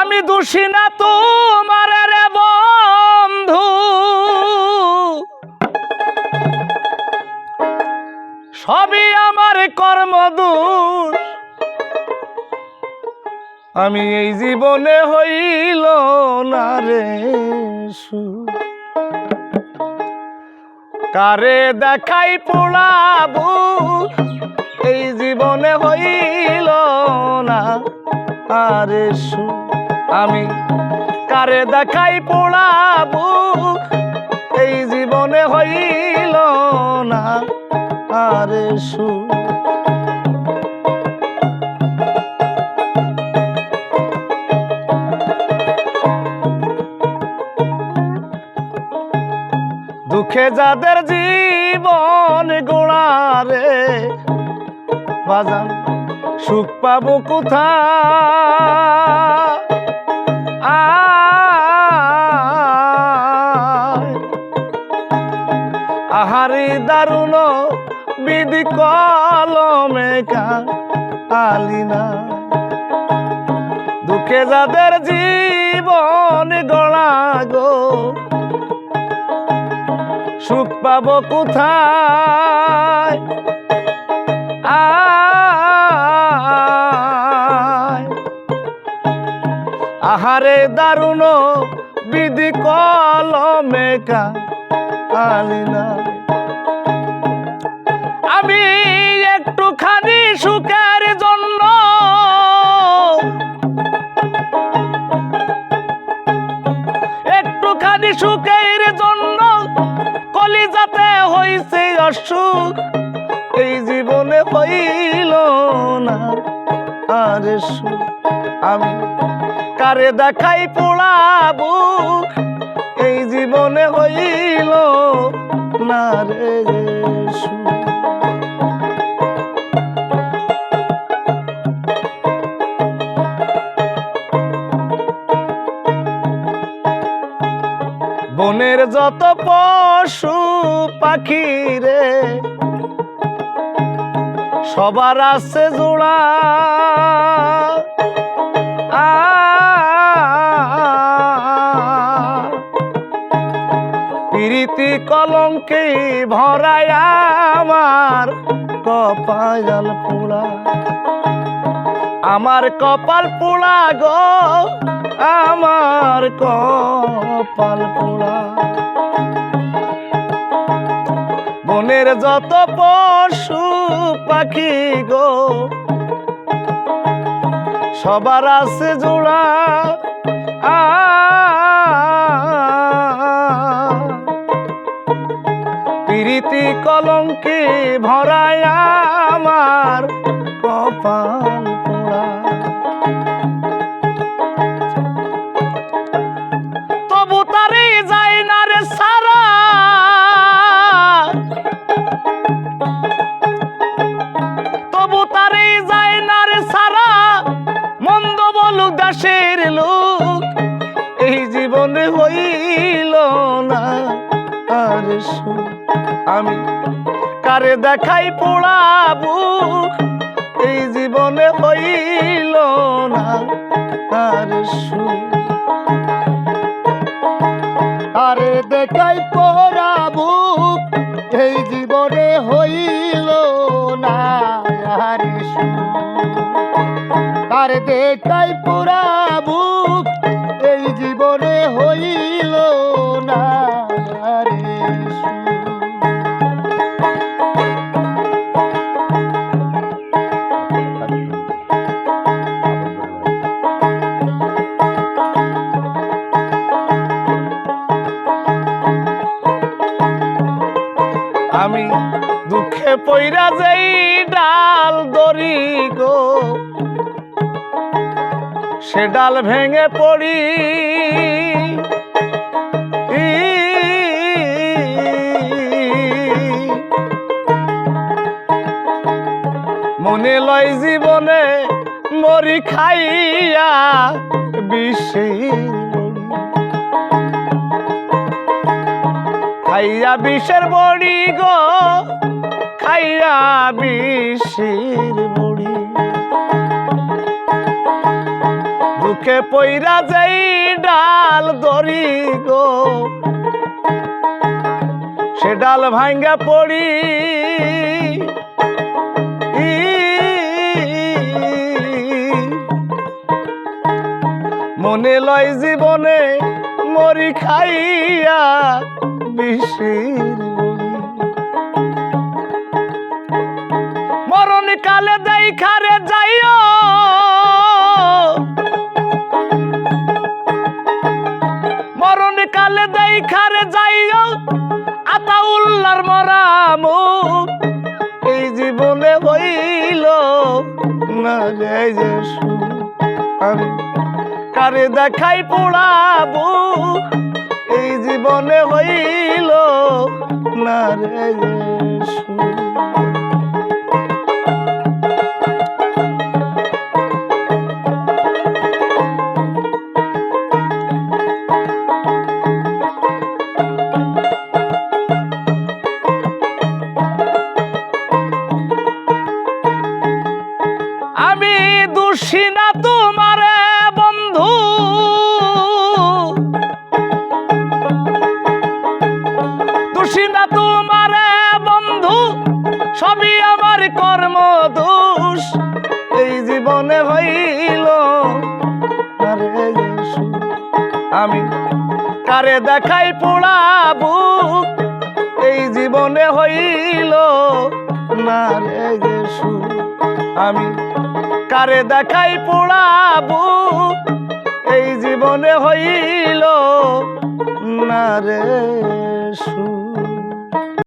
আমি দোষী না তোমার রে বন্ধু। সবই আমার কর্মদোষ। আমি এই জীবনে হইল না রে সুখ। কারে দেখাই পোড়াবু? এই জীবনে হইল না আরে সু। আমি কারে দেখাই পোড়াবু এই জীবনে হইল না আরে সু দুঃখে যাদের জীবন গোড়ারে বাজান সুখ পাবো কোথায়। আহারি দারুণ বিধি কলমে আলিনা। দুঃখে যাদের জীবন গড়া গো সুখ পাবো কোথায়? আহারে দারুণ বিধি কলমে আলিনা আমি একটুখানি সুখের জন্য একটুখানি সুখের জন্য কলিজাতে হইছে অসুখ। এই জীবনে হইল না আর সুখ। আমি কারে দেখাই পোড়াবো? এই জীবনে হইল না রে বনের যত পশু পাখি রে, সবার আছে জোড়া। প্রীতি কলঙ্কে ভরায় আমার কপাল পোড়া। আমার কপাল পোড়া গো, আমার কপাল পোড়া। বনের যত পশু পাখি গো, সবার আছে জোড়া কলঙ্কে দেখাই পোড়াবো, এই জীবনে হইল না আর। আরে দেখাই পড়াবু, এই জীবনে হইল না আরে আরে দেখাই পড়াবু, এই জীবনে হইল না আমি দুঃখে পইরা যাই ডাল দরি গো। সে ডাল ভেঙে পড়ি। মনে লয় জীবনে মরি খাইয়া বিষের খাইয়া বিষের বড়ি গো, খাইয়া বিষের বড়ি। চোখে পইরা যেই ডাল দরি গো, সে ডাল ভাঙ্গা পড়ি। মনে লয় জীবনে মরি খাইয়া বিষের মরণ কালে দেই খারে যাইও। মরণ কালে দেই খারে যাইও। আতা উল্লার মরা এই জীবনে হইল না যায় যে আমি কারে দেখাই পোড়াবো? আমি দোষী না তোমারে কারে দেখাই পোড়াবু এই জীবনে হইল না রে ইয়েশু আমি কারে দেখাই পোড়াবু এই জীবনে হইল না রে সু